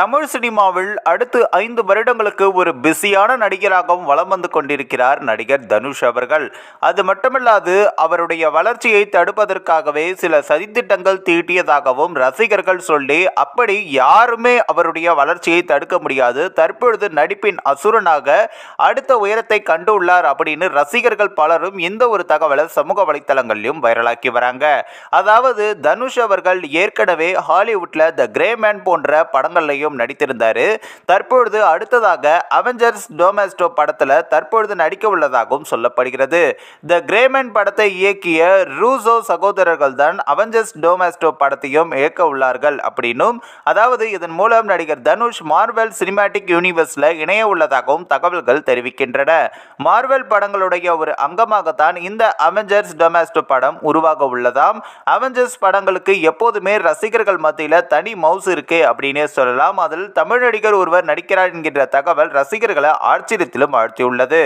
தமிழ் சினிமாவில் அடுத்து ஐந்து வருடங்களுக்கு ஒரு பிஸியான நடிகராகவும் வலம் வந்து கொண்டிருக்கிறார் நடிகர் தனுஷ் அவர்கள். அது மட்டுமல்லாது அவருடைய வளர்ச்சியை தடுப்பதற்காகவே சில சதித்திட்டங்கள் தீட்டியதாகவும் ரசிகர்கள் சொல்லி அப்படி யாருமே அவருடைய வளர்ச்சியை தடுக்க முடியாது. தற்பொழுது நடிப்பின் அசுரனாக அடுத்த உயரத்தை கண்டுள்ளார் அப்படின்னு ரசிகர்கள் பலரும் இந்த ஒரு தகவலை சமூக வலைத்தளங்களிலும் வைரலாக்கி வராங்க. அதாவது தனுஷ் அவர்கள் ஏற்கனவே ஹாலிவுட்ல த கிரேமேன் போன்ற படங்கள்லையும் நடித்திருந்தாரு. தற்பொழுது அடுத்ததாக அவெஞ்சர்ஸ் டோமாஸ்டோ படத்தில் தற்பொழுது நடிக்க உள்ளதாகவும் சொல்லப்படுகிறது. த கிரேமன் படத்தை இயக்கிய ரூசோ சகோதரர்கள் தான் அவெஞ்சர்ஸ் டோமாஸ்டோ படத்தையும் இயக்க உள்ளார்கள் அப்படின்னும் அதாவது இதன் மூலம் நடிகர் தனுஷ் மார்வெல் சினிமேட்டிக் யூனிவர்ஸில் இணைய உள்ளதாகவும் தகவல்கள் தெரிவிக்கின்றன. மார்வெல் படங்களுடைய ஒரு அங்கமாகத்தான் இந்த அவெஞ்சர்ஸ் டொமேஸ்டோ படம் உருவாக உள்ளதாம். அவெஞ்சர்ஸ் படங்களுக்கு எப்போதுமே ரசிகர்கள் மத்தியில் தனி மவுஸ் இருக்கு அப்படின்னே சொல்லலாம். அதில் தமிழ் நடிகர் ஒருவர் நடிக்கிறார் என்கின்ற தகவல் ரசிகர்களை ஆச்சரியத்திலும் ஆழ்த்தியுள்ளது.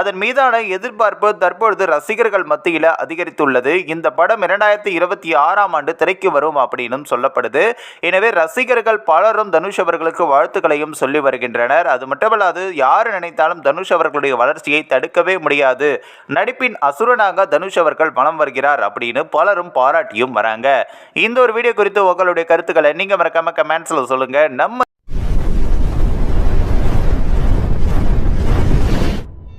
அதன் மீதான எதிர்பார்ப்பு தற்பொழுது ரசிகர்கள் மத்தியில் அதிகரித்துள்ளது. இந்த படம் இரண்டாயிரத்தி இருபத்தி ஆறாம் ஆண்டு திரைக்கு வரும் அப்படின்னும் சொல்லப்படுது. எனவே ரசிகர்கள் பலரும் தனுஷ் அவர்களுக்கு வாழ்த்துக்களையும் சொல்லி வருகின்றனர். அது மட்டுமல்லாது யார் நினைத்தாலும் தனுஷ் அவர்களுடைய வளர்ச்சியை தடுக்கவே முடியாது. நடிப்பின் அசுரனாக தனுஷ் அவர்கள் வலம் வருகிறார் அப்படின்னு பலரும் பாராட்டியும் வராங்க. இந்த ஒரு வீடியோ குறித்து உங்களுடைய கருத்துக்களை நீங்க மறக்காம கமெண்ட்ஸ்ல சொல்லுங்க. நம்ம